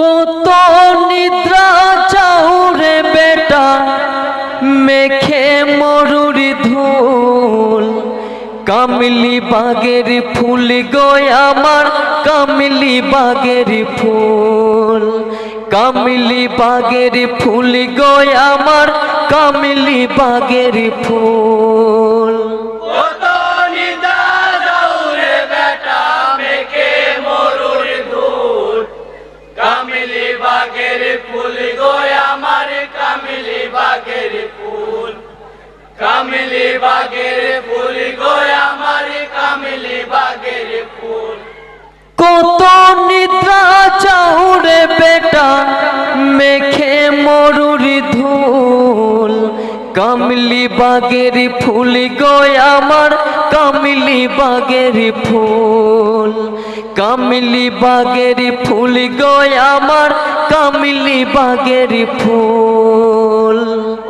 কত নিদ্রা চাউরে বেটা, মেখে মরুরি ধুল। কামলি বাগের ফুল গয় আমার, কামলি বাগের ফুল। কামলি বাগের ফুল গয় আমার, কামলি বাগের ফুল। বাগের ফুল। কামিলি বাগের ফুল গোয় আমার বাগের ফুল। কত নিদ্রা চাউরে বেটা, মেখে মরুরি ধুল। কামলি বাগের ফুল গয় আমার কামলি বাগের ফুল। কামলি বাগের ফুল গয় আমার কামলি বাগের ফুল।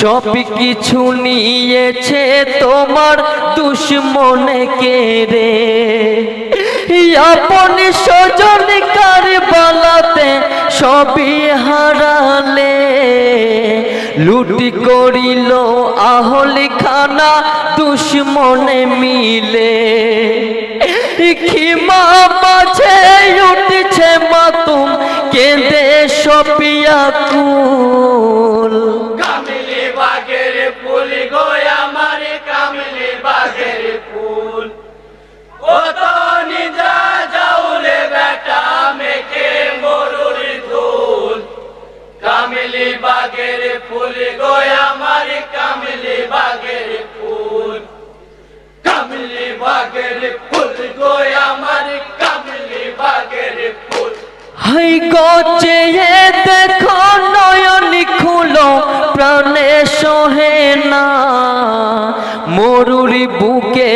সব কিছু নিয়েছে তোমার দুশ্মনে কেড়ে আপন সজন কারবালাতে সবই হারালে। লুটি করিল আহলি খানা দুশ্মনে মিলে। খিমা মাঝে উঠছে মাতুম, কেঁদে সপিয়া কুল। ফুল গোয় আমার কামিলি বাগের ফুল। কামিলি বাগের ফুল গোয় আমার কামিলি বাগের ফুল। হাই দেখো নয়ন খুলো, প্রাণে সহে না। মরুরি বুকে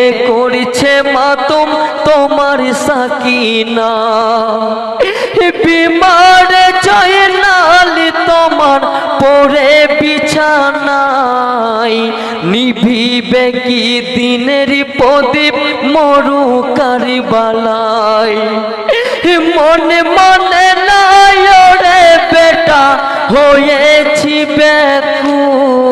তোমার সাকিনা। বিমারে জয় নিভিবে কি দিনের প্রদীপ মরু কারিবালাই মনে মনে নাই রে বেটা হয়েছি বেকুল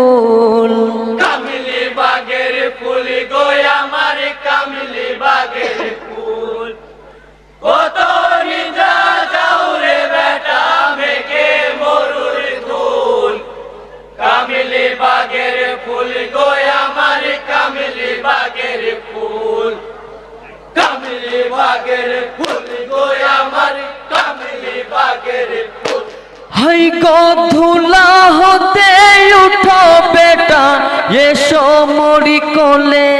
হাই গধুলা হতে উঠো বেটা, এসো মরি কোলে।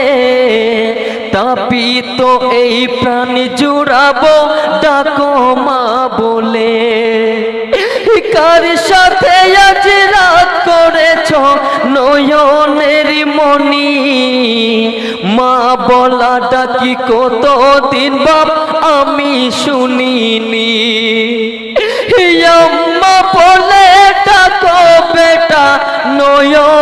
তাপি তো এই প্রাণ জুড়াবো, ডাকো মা বলে। কার সাথে আজ রাত করেছ নয়নের মনি মা বলাটা কি কত দিন বাপ আমি শুনিনি? নয়নের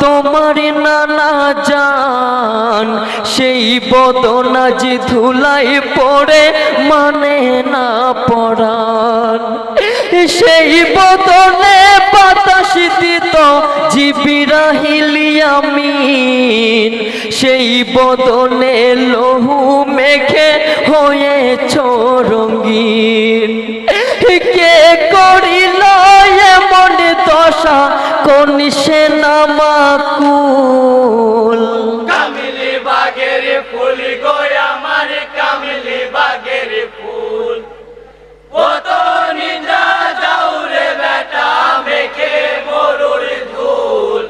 তোমার নানা জান, সেই বদনাজ ধুলাই পড়ে মানে না পড়ান সেই বদনে বাতাস দিত জিবিরাহিলিয়ামিন সেই বদনে লহু মেঘে হয়ে রঙিন। কে করি কামিলি বাগের ফুল গো আমার কামিলি বাগের ফুল। কত নিন্দা যাউরে বেটা, মেখে মরুর ধুল।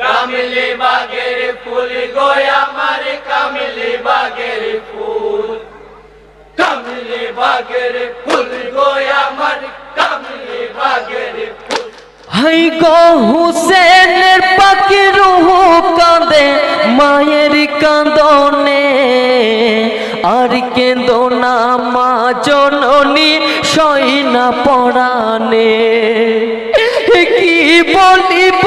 কামিলি বাগের ফুল গো আমার কামিলি বাগের ফুল। কামিলি বাগের ফুল গো হাই গো হুসেনের পাখি রুহ কাঁদে, মায়ের কাঁদনে। আর কেঁদো না মা জননী সইনা পড়ানে কি বলিব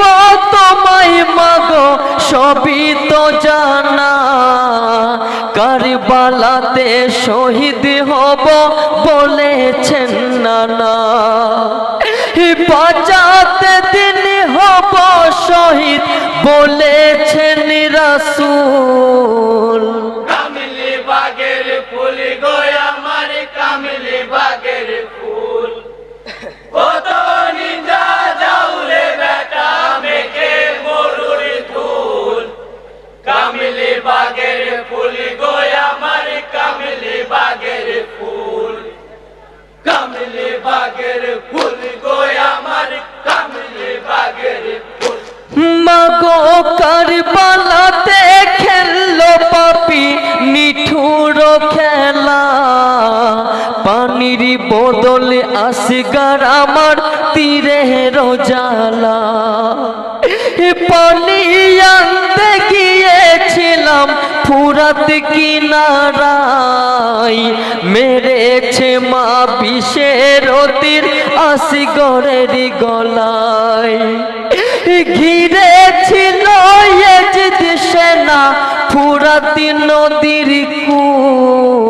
তোমায় মাগো সবই তো জানা। কারবালাতে শহীদ হব বলেছেন নানা। বাঁচাতে তিনি হব শহীদ, বলেছেন রাসূল। কামিলি বাগের ফুল গো আমার, কামিলি বাগের ফুল। কত নিন্দা যাউরে বেটা মেঘে মরুর ধুল। কামিলি বাগের ফুল গো আমার, কামিলি বাগের ফুল। কামিলি বাগের মাগো কারবালাতে খেললো পাপি নিঠুর খেলা। পানির বদলে আসগার আমার তীরে রোজালা। পানি আনতে গিয়েছিলাম ফুরাত কিনারাই মেরেছে মা বিষের অতির আসগরের গলায়। ঘিরে ছিল দিশে সেনা ফুরাতি নদীর কুল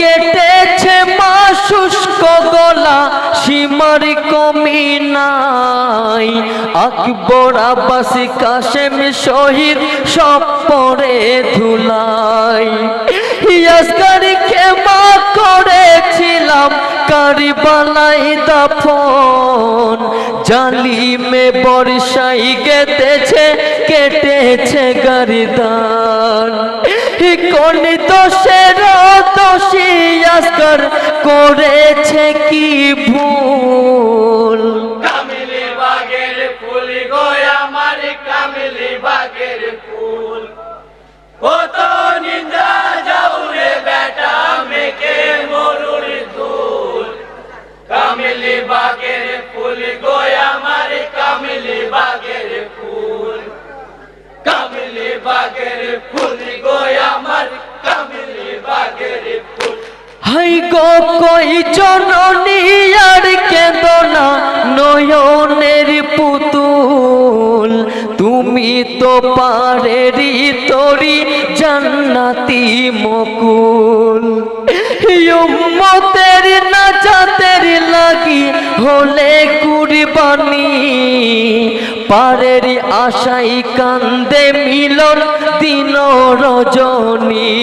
কেটেছে মা শুষ্ক গলা, সীমার কমি নাই। আকবর, আব্বাস, কাশেম, শহীদ সব পরে ধুলাই। ইয়াসকারি ক্ষমা করেছিলাম কারিবালাই দাফন। জালিমে বর্ষাই গেতেছে কেটেছে গরিদান কোন দোষের আসকর করেছে কি ভুল? বাগের ফুল গো আমার কামিলি বাগের ফুল। যাউরে বেটা ফুল ফুল। বাগের ফুল হাই গো, কই জননী আর কেদনা? নয়নের পুতুল, তুমি তো পারেরি তরি জান্নাতি মকুল। উম্মতের নাজাতের লাগি হলে কুরবানি। পারের আশাই কান্দে মিলন দিন রজনী।